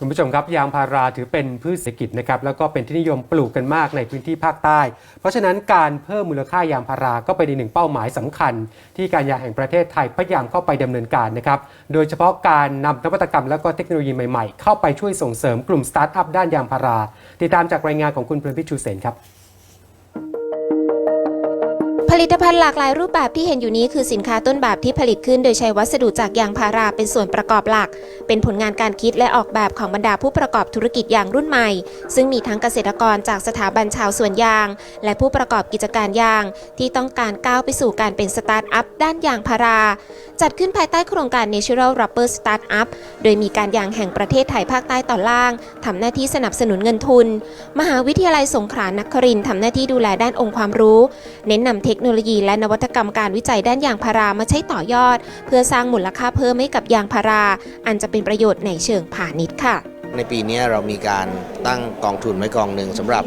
คุณผู้ชมครับยางพาราถือเป็นพืชเศรษฐกิจนะครับแล้วก็เป็นที่นิยมปลูกกันมากในพื้นที่ภาคใต้ เพราะฉะนั้นการเพิ่มมูลค่ายางพาราก็เป็นอีกหนึ่งเป้าหมายสำคัญ ที่การยางแห่งประเทศไทยพยายามเข้าไปดำเนินการนะครับโดยเฉพาะการนำนวัตกรรมและก็เทคโนโลยีใหม่ๆ เข้าไปช่วยส่งเสริมกลุ่มสตาร์ทอัพด้านยางพารา ติดตามจากรายงานของคุณเพลินพิชชูเสนครับ ลิตภัณฑ์หลากหลายรูปแบบที่เห็นอยู่นี้คือสินค้าต้นแบบที่ผลิตขึ้นโดยใช้วัสดุจากยางพาราเป็นส่วนประกอบหลัก เป็นผลงานการคิดและออกแบบของบรรดาผู้ประกอบธุรกิจยางรุ่นใหม่ ซึ่งมีทั้งเกษตรกรจากสถาบันชาวสวนยาง และผู้ประกอบกิจการยาง ที่ต้องการก้าวไปสู่การเป็นสตาร์ทอัพด้านยางพารา จัดขึ้นภายใต้โครงการ Natural Rubber Startup โดยมีการยางแห่งประเทศไทยภาคใต้ตอนล่างทำหน้าที่สนับสนุนเงินทุน มหาวิทยาลัยสงขลานครินทร์ทำหน้าที่ดูแลด้านองค์ความรู้ เน้นนำเทคโนโลยีและนวัตกรรมการวิจัยด้านยางพารามาใช้ต่อยอด เพื่อสร้างมูลค่าเพิ่มให้กับยางพารา อันจะเป็นประโยชน์ในเชิงพาณิชย์ค่ะ ในปีนี้เรามีการตั้งกองทุนไว้กองหนึ่งสำหรับ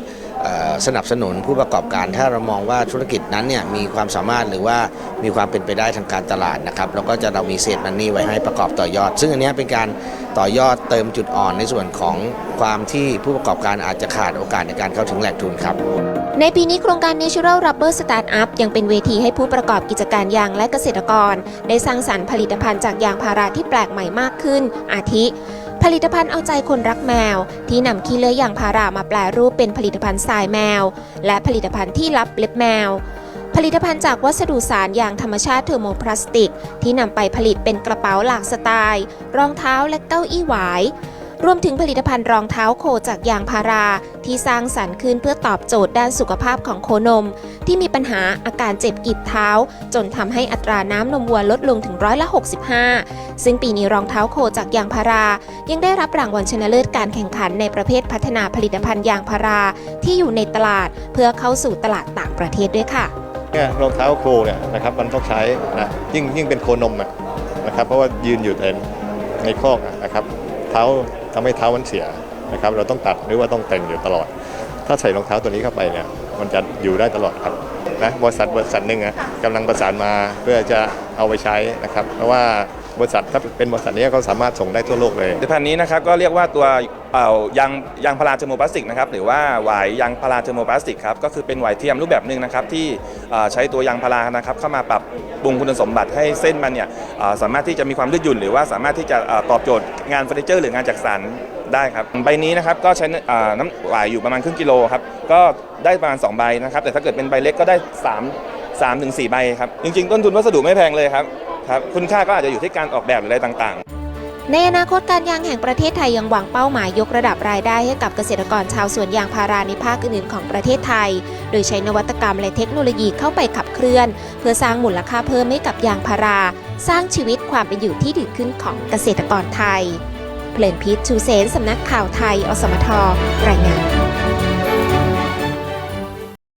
สนับสนุนผู้ประกอบการ ถ้าเรามองว่าธุรกิจนั้นเนี่ยมีความสามารถหรือว่ามีความเป็นไปได้ทางการตลาดนะครับเราก็จะเรามีเศษมันนี่ไว้ให้ประกอบต่อยอด ซึ่งอันนี้เป็นการต่อยอดเติมจุดอ่อนในส่วนของความที่ผู้ประกอบการอาจจะขาดโอกาสในการเข้าถึงแหล่งทุนครับ ในปีนี้โครงการ Natural Rubber Startup ยังเป็นเวทีให้ผู้ประกอบกิจการยางและเกษตรกร ได้สร้างสรรค์ผลิตภัณฑ์จากยางพาราที่แปลกใหม่มากขึ้น อาทิ ผลิตภัณฑ์เอาใจคนรักแมว ที่นำขี้เลื่อยยางพารามาแปลรูปเป็นผลิตภัณฑ์ทรายแมว และผลิตภัณฑ์ที่รับเล็บแมว ผลิตภัณฑ์จากวัสดุสารอย่างธรรมชาติเทอร์โมพลาสติก ที่นำไปผลิตเป็นกระเป๋าหลากสไตล์ รองเท้าและเก้าอี้หวาย รวมถึงผลิตภัณฑ์รองเท้าโคจากยางพารา ที่สร้างสรรค์ขึ้นเพื่อตอบโจทย์ด้านสุขภาพของโคนม ที่มีปัญหาอาการเจ็บกีบเท้า จนทำให้อัตราน้ำนมวัวลดลงถึงร้อยละ 65 ซึ่งปีนี้รองเท้าโคจากยางพารา ยังได้รับรางวัลชนะเลิศการแข่งขันในประเภทพัฒนาผลิตภัณฑ์ยางพาราที่อยู่ในตลาดเพื่อเข้าสู่ตลาดต่างประเทศด้วยค่ะเนี่ยรองเท้าโครเนี่ยนะครับมันต้องใช้นะยิ่งยิ่งเป็นโคนมนะครับเพราะว่ายืนอยู่ในในคอกนะครับ เท้า ทำให้เท้ามันเสียนะครับเราต้องตัดหรือว่าต้องแต่งอยู่ตลอด ถ้าใส่รองเท้าตัวนี้เข้าไปเนี่ยมันจะอยู่ได้ตลอดครับ นะบริษัทบริษัทหนึ่งอะกำลังประสานมาเพื่อจะเอาไปใช้นะครับ เพราะว่าบริษัทถ้าเป็นบริษัทนี้เขาสามารถส่งได้ทั่วโลกเลยผลิตภัณฑ์นี้นะครับก็เรียกว่าตัวเอ่อยางยางพาราเทอร์โมพลาสติกนะครับหรือว่าหวายยางพาราเทอร์โมพลาสติกครับก็คือเป็นหวายเทียมรูปแบบหนึ่งนะครับที่เอ่อใช้ตัวยางพารานะครับเข้ามาปรับปรุงคุณสมบัติให้เส้นมันเนี่ยเอ่อสามารถที่จะมีความยืดหยุ่นหรือว่าสามารถที่จะเอ่อตอบโจทย์งานเฟอร์นิเจอร์ หรืองานจักสาน ได้ครับใบนี้นะครับก็ใช้อ่อน้ำหวายอยู่ประมาณครึ่งกิโลครับก็ได้ประมาณ2ใบนะครับแต่ถ้าเกิดเป็นใบเล็กก็ได้3 3ถึง4ใบครับจริงๆ ต้นทุนวัสดุไม่แพงเลยครับครับคุณค่าก็อาจจะอยู่ที่การออกแบบหรืออะไรต่างๆในอนาคตการยางแห่งประเทศไทยยังหวังเป้าหมายยกระดับรายได้ให้กับเกษตรกรชาวสวนยางพาราในภาคอื่นๆของประเทศไทย โดยใช้นวัตกรรมและเทคโนโลยีเข้าไปขับเคลื่อน เพื่อสร้างมูลค่าเพิ่มให้กับยางพารา สร้างชีวิตความเป็นอยู่ที่ดีขึ้นของเกษตรกรไทย เพลินพิษชูเซนสำนักข่าวไทย อสมทรายงาน